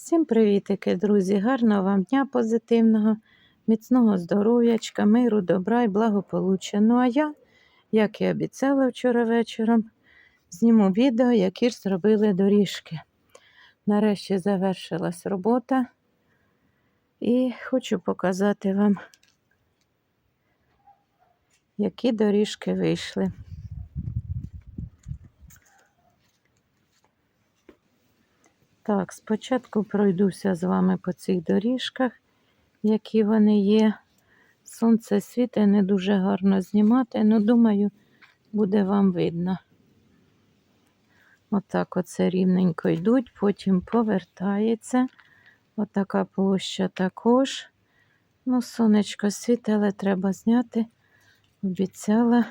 Всім привітики, друзі! Гарного вам дня позитивного, міцного здоров'ячка, миру, добра і благополуччя. Ну а я, як і обіцяла вчора вечором, зніму відео, які ж зробили доріжки. Нарешті завершилась робота і хочу показати вам, які доріжки вийшли. Так, спочатку пройдуся з вами по цих доріжках, які вони є. Сонце світить, не дуже гарно знімати, але думаю, буде вам видно. Отак оце рівненько йдуть, потім повертається. Отака площа також. Ну, сонечко світить, але треба зняти. Обіцяла.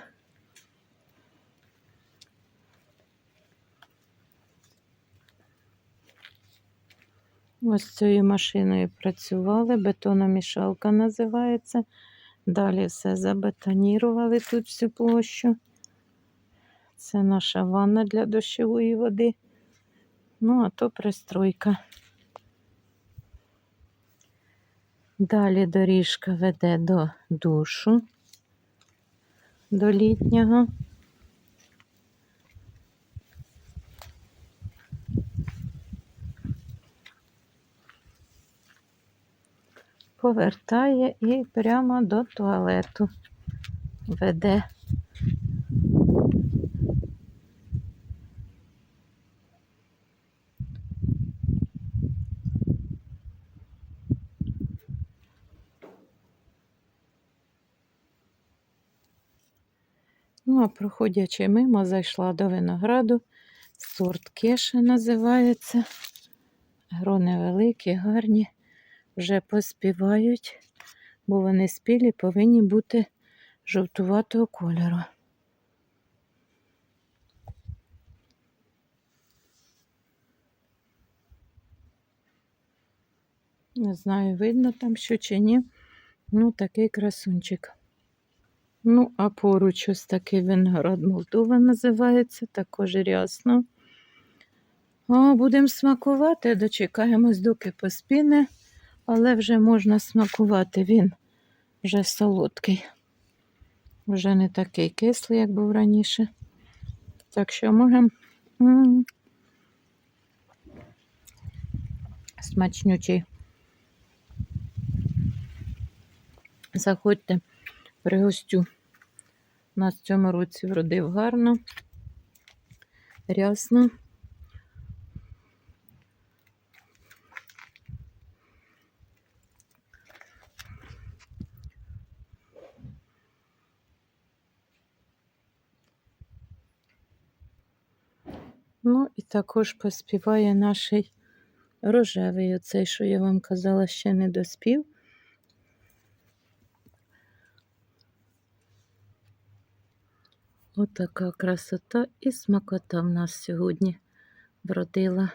Ось цією машиною працювали, бетономішалка називається. Далі все забетонірували тут всю площу. Це наша ванна для дощової води. Ну, а то пристройка. Далі доріжка веде до душу, до літнього. Повертає і прямо до туалету веде. Ну, а проходячи мимо, зайшла до винограду. Сорт кеша називається. Грони великі, гарні вже поспівають, бо вони спілі повинні бути жовтуватого кольору. Не знаю, видно там що чи ні. Ну, такий красунчик. Ну, а поруч ось такий виноград Молдова називається, також рясно. О, будемо смакувати, дочекаємось, доки поспіне але вже можна смакувати, він вже солодкий. Вже не такий кислий, як був раніше. Так що можемо смачнючий. Заходьте, пригостю. У нас в цьому році вродив гарно, рясно. Ну, і також поспіває наш рожевий, оцей, що я вам казала, ще не доспів. Отака красота і смакота в нас сьогодні вродила.